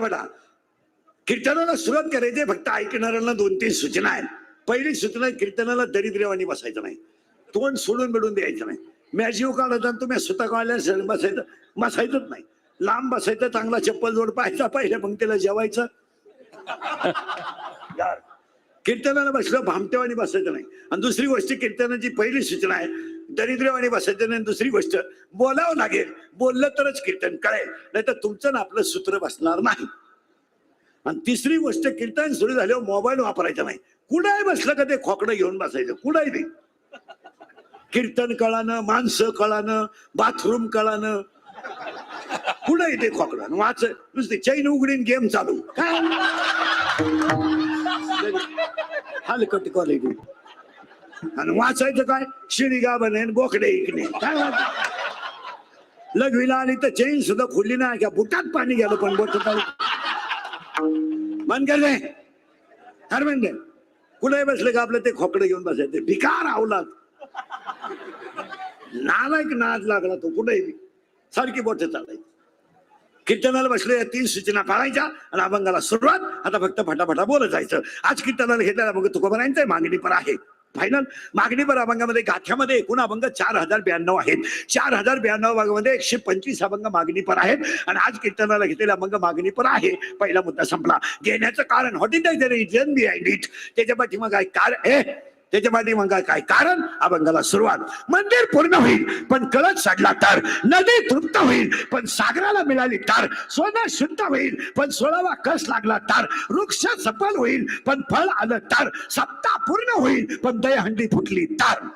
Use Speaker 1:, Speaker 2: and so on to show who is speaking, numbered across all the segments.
Speaker 1: फटाफटा कीर्तनाला सुरुवात करायची फक्त ऐकणाऱ्यांना दोन तीन सूचना आहेत. पहिली सूचना आहे, कीर्तनाला दरिद्रवाणी बसायचं नाही. तोंड सोडून मिळून द्यायचं नाही. मॅजिव काढत तुम्ही स्वतः काढल्या बसायचं बसायचंच नाही. लांब बसायचं चांगला चप्पल जोड पाहायचा पहिल्या पंक्तीला जेवायचं. कीर्तनाला बसलं भामटेवानी बसायचं नाही. आणि दुसरी गोष्ट कीर्तनाची पहिली सूचना आहे दरिद्रवाणी बसायचं नाही दुसरी गोष्ट बोलावं लागेल. बोललं तरच कीर्तन कळेल. नाही तर तुमचं ना आपलं सूत्र बसणार नाही. आणि तिसरी गोष्ट कीर्तन सुरू झाल्यावर मोबाईल वापरायचा नाही. कुणाही बसलं का ते खोकडं घेऊन बसायचं? कुणाही नाही कीर्तन कळानं माणसं कळानं बाथरूम कळानं कुठं ते खोकडं. वाच नुसते चैन उघडीन गेम चालू. काय? हलकट क्वालिटी आणि वाचायचं काय? शिळीगा बनेन बोकडे इकडे. काय लघवीला आली तर चैन सुद्धा खुलली नाही. का बुटात पाणी गेलं पण बोट मन कर दे. हरमेंदे कुठे बसले का आपलं ते खोकडे घेऊन बसायचे? भिकार आवलात. नालायक नाद लागला तो कुठे? सारखी बोट चालायची. कीर्तनाला बसले तीन सूचना पाळायच्या आणि अभंगाला सुरुवात. आता फक्त फटाफटा बोलत जायचं. आज कीर्तनाला घेतल्याला मग तुकोबरांचं मागणी पण आहे. फायनल मागणी पर अभंगामध्ये गाठ्यामध्ये एकूण अभंग चार हजार ब्याण्णव आहेत. चार हजार ब्याण्णव भागामध्ये एकशे पंचवीस अभंग मागणी पर आहेत. आणि आज कीर्तनाला घेतलेला अभंग मागणी पर आहे. पहिला मुद्दा संपला. घेण्याचं कारण what is the behind it त्याच्या पाठीमाग काय कारण त्याच्यामध्ये मग काय कारण? अभंगाला सुरुवात. मंदिर पूर्ण होईल पण कळत सडला तर नदी तृप्त होईल पण सागराला मिळाली तर सोनं शुद्ध होईल पण सोळावा कस लागला तर वृक्ष सफल होईल पण फळ आलं तर सप्ताह पूर्ण होईल पण दयहंडी फुटली तर.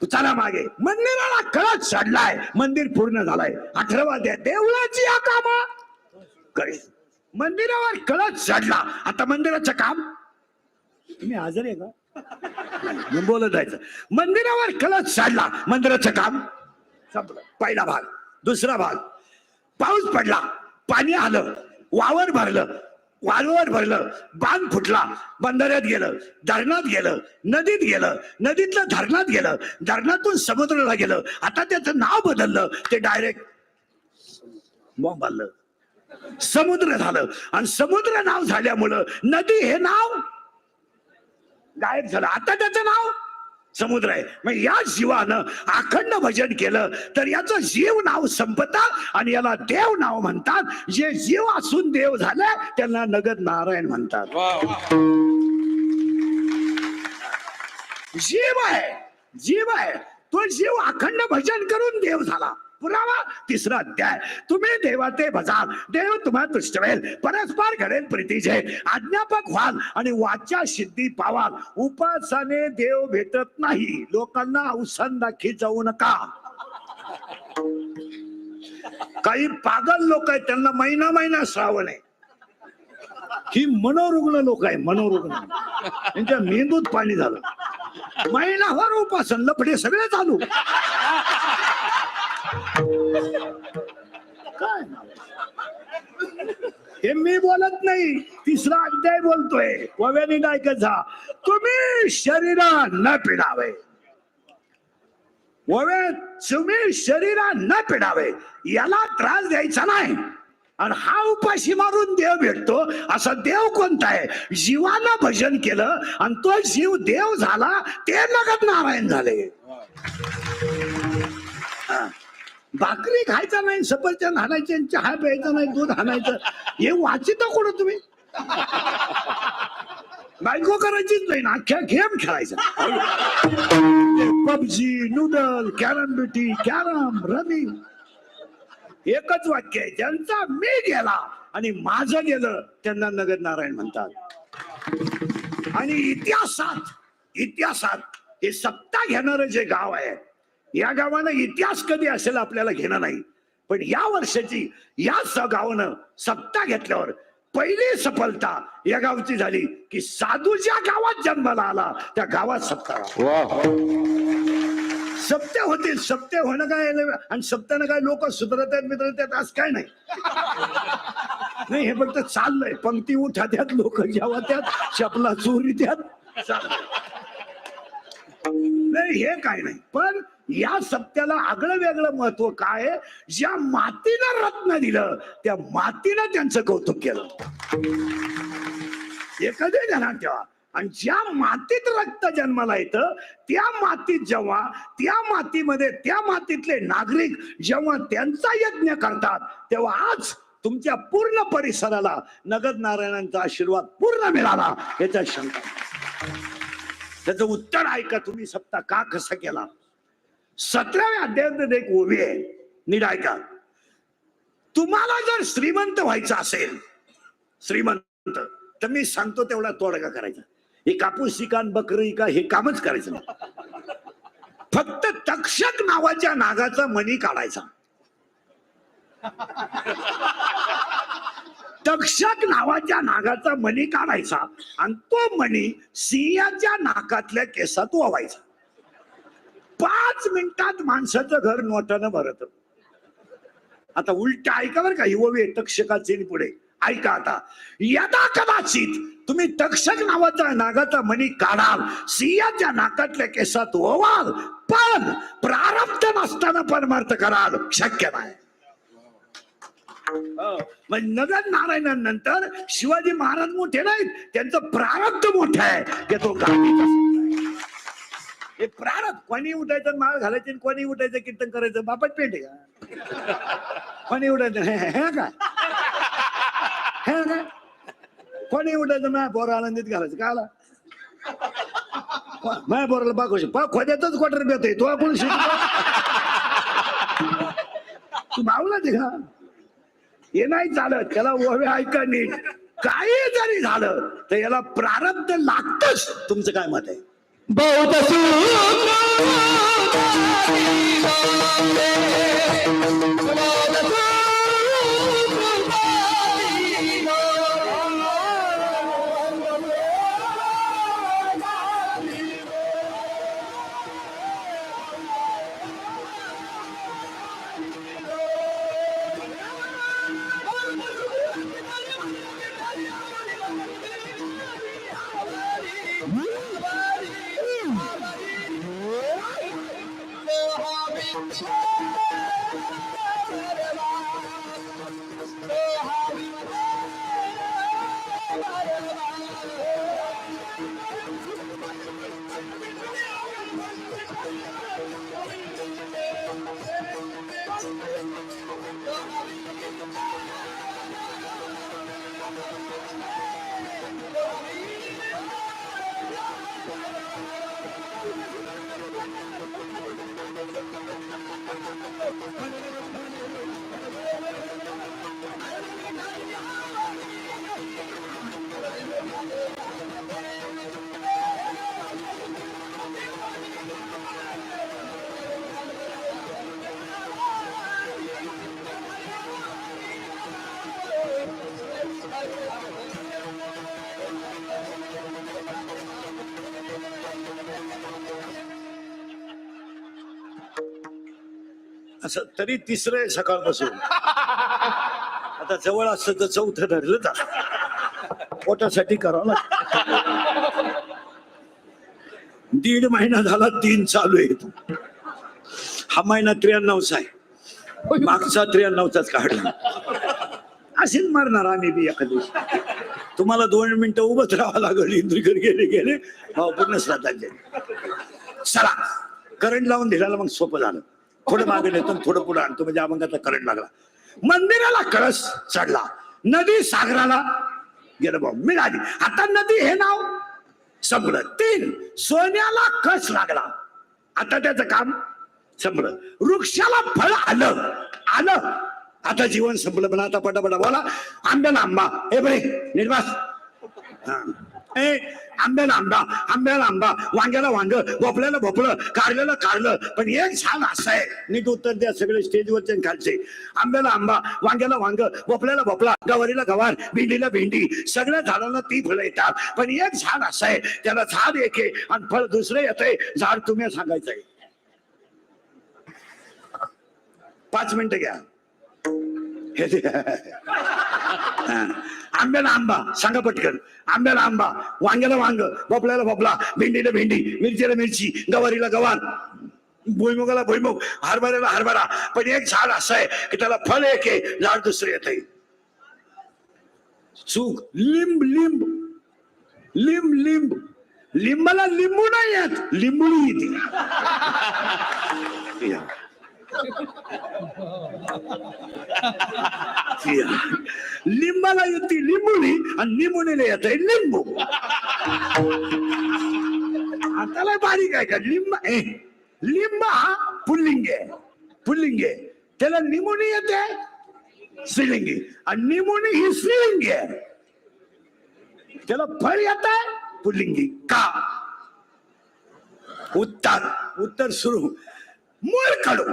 Speaker 1: चला मागे. मंदिराला कळत चढलाय मंदिर पूर्ण झालाय. अठरावा द्या देवळाची या कामा कळेल. मंदिरावर कळत चढला. आता मंदिराचं काम? तुम्ही हजर आहे का? बोलत जायचं. मंदिरावर कळत चढला. मंदिराचं काम? संपलं. पहिला भाग. दुसरा भाग. पाऊस पडला. पाणी आलं. वावर भरलं. वाळूवर भरलं. बांध फुटला. बंधाऱ्यात गेलं. धरणात गेलं. नदीत गेलं. नदीतलं धरणात गेलं. धरणातून समुद्राला गेलं. आता त्याचं नाव बदललं. ते डायरेक्ट बॉम्ब आलं. समुद्र झालं. आणि समुद्र नाव झाल्यामुळं नदी हे नाव गायब झालं. आता त्याचं नाव समुद्र आहे. मग या जीवानं अखंड भजन केलं तर याचं जीव नाव संपतात आणि याला देव नाव म्हणतात. जे जीव असून देव झाले त्यांना नगद नारायण म्हणतात. जीव आहे. जीव आहे. तो जीव अखंड भजन करून देव झाला. पुरावा तिसरा अध्याय. तुम्ही देवाते भजाल देव तुम्हाला तुष्टवेल परस्पर घडेल प्रीतीचे. आज्ञापक व्हाल आणि वाचा सिद्धी पावाल. उपासाने देव भेटत नाही. लोकांना अवसान दाखी जाऊ नका. काही पागल लोक आहेत त्यांना महिना महिना श्रावण आहे. ही मनोरुग्ण लोक आहे मनोरुग्ण. त्यांच्या मेंदूत पाणी झालं. महिनाभर उपासन लफडे सगळे चालू. काय हे मी बोलत नाही तिसरा अध्याय बोलतोय. वव्याने ऐकायचा तुम्ही शरीरा न पिडावे. ववे तुम्ही शरीरा न पिडावे. याला त्रास द्यायचा नाही. आणि हा उपाशी मारून देव भेटतो. असा देव कोणता आहे? जीवानं भजन केलं आणि तो जीव देव झाला ते नगद नारायण झाले. भाकरी खायचा नाही सफरचंद हाणायचे आणि चहा प्यायचा नाही दूध हाणायचं हे वाचित कोण तुम्ही? बायको करायचीच नाही ना अख्ख्या गेम खेळायचा. पबजी नूडल कॅरम बिटी कॅरम रमी. एकच वाक्य आहे ज्यांचा मी गेला आणि माझं गेलं त्यांना नगर नारायण म्हणतात. आणि इतिहासात इतिहासात हे सत्ता घेणारं जे गाव आहे या गावानं इतिहास कधी असेल आपल्याला घेणं नाही. पण या वर्षाची या स- गावानं सत्ता घेतल्यावर पहिली सफलता या गावची झाली की साधू ज्या गावात जन्माला आला त्या गावात सत्ता. सत्य होतील सत्य होणं काय आणि सत्यानं काय लोक सुधरत आहेत मित्रत आहेत असं काय नाही. नाही हे फक्त चाललंय. पंक्ती उठा त्यात लोक जेव्हा त्यात चपला चोरी त्यात चाललंय. नाही हे काय नाही. पण या सप्त्याला आगळं वेगळं महत्त्व काय ज्या मातीनं रत्न दिलं त्या मातीनं त्यांचं कौतुक केलं. हे ध्यानात ठेवा. आणि ज्या मातीत रक्त जन्माला येतं त्या मातीत जेव्हा त्या मातीमध्ये त्या मातीतले नागरिक जेव्हा त्यांचा यज्ञ करतात तेव्हा आज तुमच्या पूर्ण परिसराला नगद नारायणांचा आशीर्वाद पूर्ण मिळाला याच्या शंका. त्याचं उत्तर ऐका तुम्ही सप्ताह का कसा केला? सतराव्या अध्यायात एक ओवी आहे. नीट ऐका. तुम्हाला जर श्रीमंत व्हायचं असेल श्रीमंत तर मी सांगतो तेवढा तोडगा करायचा. हे कापूस शिकान बकरी का हे कामच करायचं फक्त तक्षक नावाच्या नागाचा मणी काढायचा. तक्षक नावाच्या नागाचा मणी काढायचा आणि तो मणी सिंहाच्या नाकातल्या केसात ओवायचा. पाच मिनिटात माणसाचं घर नोटानं भरत. आता उलट ऐका बरं का ही आहे तक्षकाची पुढे. ऐका आता. यदा कदाचित तुम्ही तक्षक नावाचा नागाचा मणी काढाल सिंहाच्या नाकातल्या केसात ओवाल पण प्रारब्ध नसताना परमार्थ कराल. शक्य नाही. मग नगर नारायणानंतर शिवाजी महाराज मोठे नाहीत. त्यांचं प्रारब्ध मोठं आहे. की? तो गाडीचा हे प्रारब्ध कोणी उठायचं माळ घालायचं आणि कोणी उठायचं कीर्तन करायचं बापट पेंट का कोणी उठायचं हे का? हे का? कोणी उठायचं माझ्या पोर आनंदीत घालायचं का आला? माझ्या बोराला बागोशी पा खोद्यातच क्वार्टर बेत तो आपण शिकतो तू भावला ते का? हे नाही चालत. त्याला ओवे ऐका नीट. काही जरी झालं तर याला प्रारब्ध लागतच. तुमचं काय मत आहे?
Speaker 2: బౌద్ధ సూత్ర やったー!
Speaker 1: असं तरी तिसरं आहे सकाळपासून. आता जवळ असतं तर चौथं धरलं तर. पोटासाठी करावं ना. दीड महिना झाला तीन चालू आहे हा महिना त्र्याण्णवचा आहे. मागचा त्र्याण्णवचाच काढला. असेच मारणार आम्ही बी एका तुम्हाला दोन मिनिटं उभंच राहावं लागल इंद्रिकर गेले गेले. भाऊ पूर्ण श्रद्धांजली. चला करंट लावून दिल्याला मग सोपं झालं. थोडं मागे नेतो थोडं पुढं आणतो. म्हणजे अभंगाचा करंट लागला. मंदिराला कळस चढला. नदी सागराला गेलं भाऊ मिळाली. आता नदी हे नाव संपलं. तीन सोन्याला कस लागला. आता त्याचं काम संपलं. वृक्षाला फळ आलं. आलं. आता जीवन संपलं. पण आता पटापटा बोला. आंब्याला आंबा. हे बरे निर्वास ए आंब्याला आंबा आंब्याला आंबा. वांग्याला वांग भोपळ्याला भोपळं कारल्याला कारलं. पण एक झाड असं आहे. नीट उत्तर द्या सगळे स्टेजवरचे खालचे. आंब्याला आंबा वांग्याला वांग भोपळ्याला भोपळा गवारीला गवार भेंडीला भेंडी. सगळ्या झाडांना ती फळं येतात. पण एक झाड असं आहे. त्याला झाड एक आहे आणि फळ दुसरं येतंय. झाड तुम्ही सांगायचंय पाच मिनिटं घ्या. हे. आंब्याला आंबा. सांगा पटकन. आंब्याला आंबा. वांग्याला वांग. भोपळ्याला भोपळा. भेंडीला भेंडी. मिरचीला मिरची. गवारीला गवार. भुईमुगाला भुईमुग. हरभऱ्याला हरभरा. पण एक झाड असं आहे की त्याला फळ एक आहे झाड दुसरं येत आहे. चूक. लिंब लिंब. लिंब लिंब. लिंबाला लिंबू नाही येत. लिंबू येते. लिंबाला येते लिंबुली आणि लिंबुनीला येत आहे लिंबू आता बारीक आहे का लिंब लिंब हा पुल्लिंग पुल्लिंगे त्याला निमोनी येते स्त्रीलिंगी आणि निमोनी ही स्त्रीलिंगी आहे त्याला फळ येत आहे पुल्लिंगी का उत्तर उत्तर सुरू मूळ कडू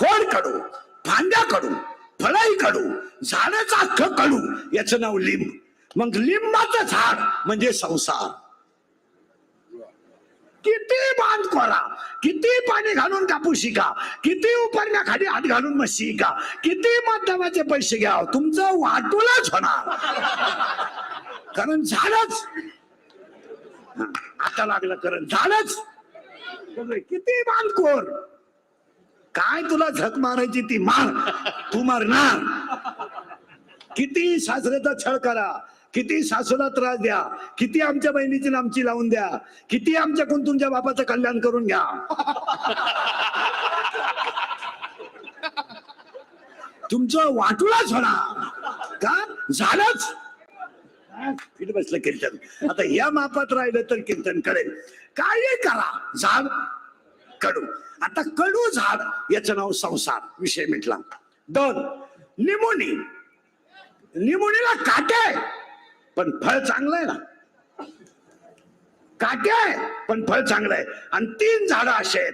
Speaker 1: खोड कडू फांद्या कडू फळाई कडू झाडाचा अख्ख कडू याचं नाव लिंब. मग लिंबाचं झाड म्हणजे संसार. किती बांध कोरा किती पाणी घालून कापू शिका किती उपरण्याखाली हात घालून मग शिका किती माध्यमाचे पैसे घ्या तुमचं वाटूलाच होणार. कारण झालंच आता लागलं कारण झालंच किती बांधकोर काय तुला झक मारायची ती मार? तू मारणार. किती सासऱ्याचा छळ करा. किती सासूला त्रास द्या. किती आमच्या बहिणीची नामची लावून द्या. किती आमच्याकडून तुमच्या बापाचं कल्याण करून घ्या. तुमचं वाटूलाच होणार. का? झालंच. फिट बसलं कीर्तन. आता या मापात राहिलं तर कीर्तन कळेल काय करा? झाड कडू. आता कडू झाड याचं नाव संसार विषय मिटला दोन निमोनी. निमोनीला काटे आहे, पण फळ चांगलं आहे ना? काटे आहे पण फळ चांगलं आहे. आणि तीन झाडं असे आहेत.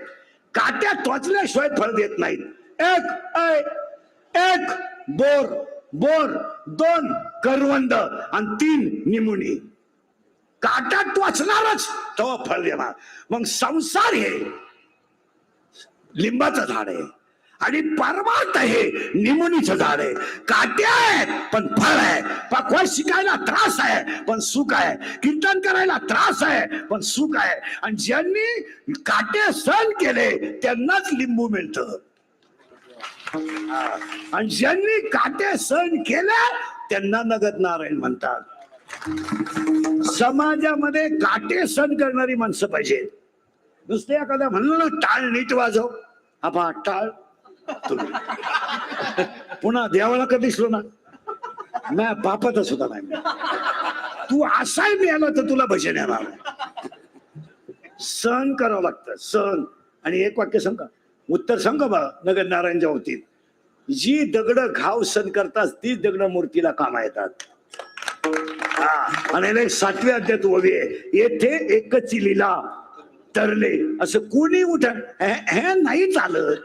Speaker 1: काट्या टोचल्याशिवाय फळ देत नाहीत. एक ऐ, एक बोर बोर दोन करवंद आणि तीन निमुनी. काटा टोचणारच तो फळ देणार. मग संसार हे लिंबाचं झाड आहे. आणि परमार्थ हे निमुनीचं झाड आहे. काट्या आहेत पण फळ आहे. पकवा शिकायला त्रास आहे पण सुख आहे. कीर्तन करायला त्रास आहे पण सुख आहे. आणि ज्यांनी काटे सहन केले त्यांनाच लिंबू मिळतं. आणि ज्यांनी काटे सहन केले त्यांना नगद नारायण म्हणतात. समाजामध्ये काटे सहन करणारी माणसं पाहिजेत. नुसते एखाद्या म्हणलं टाळ नीट वाजव. आबा टाळ. तुम्ही. पुन्हा देवाला कधी दिसलो ना? मॅ पापातच सुद्धा नाही. तू असाय मिळाला तर तुला भजन येणार सहन करावं लागतं सहन आणि एक वाक्य सांग उत्तर सांग बा नगर नारायणच्या होतील जी दगड घाव सण करतात तीच दगड मूर्तीला कामा येतात. हा. आणि सातव्या अध्यात उभी आहे. येथे एकच लीला तरले असं कोणी उठ हे नाही चालत.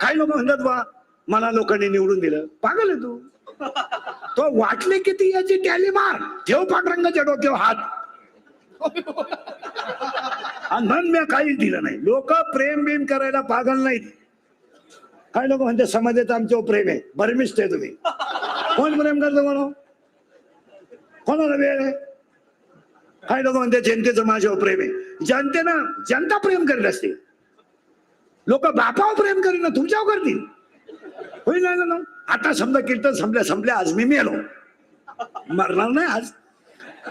Speaker 1: काही लोक म्हणतात बा मला लोकांनी निवडून दिलं. पागल आहे तू. तो वाटले किती याची टॅली मार. ठेव पांढरंगाच्या डोक्यावर हात. म्हणून मी काहीच दिलं नाही. लोक प्रेम बिम करायला पागल नाहीत. काही लोक म्हणते समाजात आमच्यावर प्रेम आहे. बरमिष्ट आहे तुम्ही. कोण प्रेम करतो म्हणून? कोणाला वेळ आहे? काय लोक म्हणते जनतेचं माझ्यावर प्रेम आहे. जनतेनं जनता प्रेम करीत असते. लोक बापावर प्रेम करीन ना तुमच्यावर करतील. होईल ना ना आता समजा कीर्तन संपल्या संपल्या आज मी मेलो. मरणार नाही आज.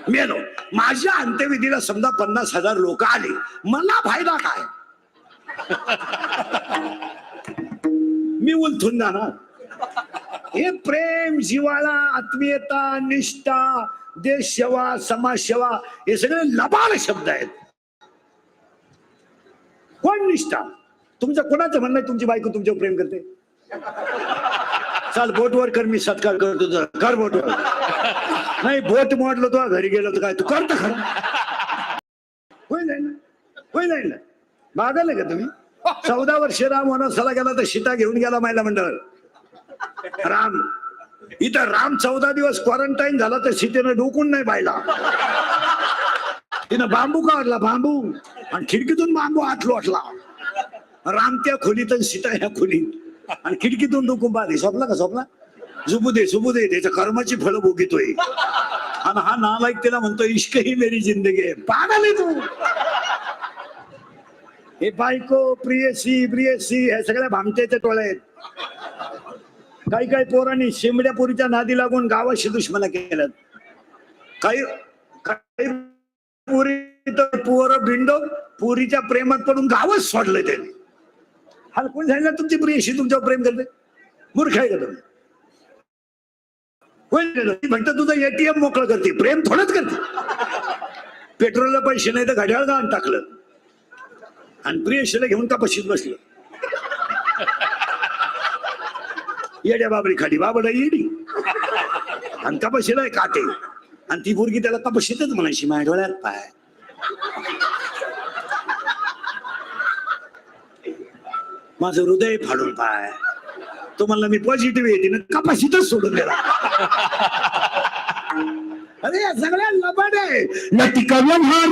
Speaker 1: मेलो. माझ्या अंत्यविधीला समजा पन्नास हजार लोक आले. मला फायदा काय? मी उलथून जाणार. हे प्रेम जिवाळा आत्मीयता निष्ठा देश सेवा समाज सेवा हे सगळे लबाड शब्द आहेत. कोण निष्ठा? तुमचं कोणाचं म्हणणं आहे? तुमची बायको तुमच्यावर प्रेम करते? चाल बोटवर कर मी सत्कार करतो तुझा. कर बोटवर नाही बोट मोडलो तो घरी गेलो तर काय? तू करतो खरं. होईल ना? होईल ना? मागाल का तुम्ही? चौदा वर्ष राम वनवासाला गेला तर सीता घेऊन गेला महिला मंडळ. राम. इथं राम चौदा दिवस क्वारंटाईन झाला तर सीतेनं डोकून नाही पाहिला तिनं बांबू काढला बांबू. आणि खिडकीतून बांबू आत लोटला. राम त्या खोलीत आणि सीता ह्या खोलीत. आणि खिडकीतून डोकून पाहते झोपला का? झोपला? झोपू दे झोपू दे. त्याच्या कर्माची फळं भोगितोय. आणि हा नालायक त्याला म्हणतो इश्क ही मेरी जिंदगी आहे. पागल तू. हे बायको प्रियसी प्रियसी हे सगळ्या भामटेचे टोळ्या आहेत. काही काही पोरांनी शिमड्या पोरीच्या नादी लागून गावाशी दुश्मना केल्यात. काही काही पुरी तर पोर भिंडो पुरीच्या प्रेमात पडून गावच सोडलंय त्यांनी. हा कोण सांगितलं? तुमची प्रियशी तुमच्यावर प्रेम करते. मूर्ख आहे का तुम्ही? म्हणत ती तुझं एटीएम मोकळं करते प्रेम थोडंच करते. पेट्रोलला पैसे नाही तर घड्याळ गाण टाकलं. आणि प्रियशीला घेऊन का बसलं. येड्या बाबरी खाली बाबडा येडी. आणि तपाशीलाय काटे. आणि ती गुरगी त्याला तपाशीतच म्हणायची माझ्या डोळ्यात पाय. माझं हृदय फाडून पाय. तो म्हणला मी पॉझिटिव्ह येते ना कपाशीतच सोडून गेला अरे या सगळ्या लबाड आहे. नटिकवन हा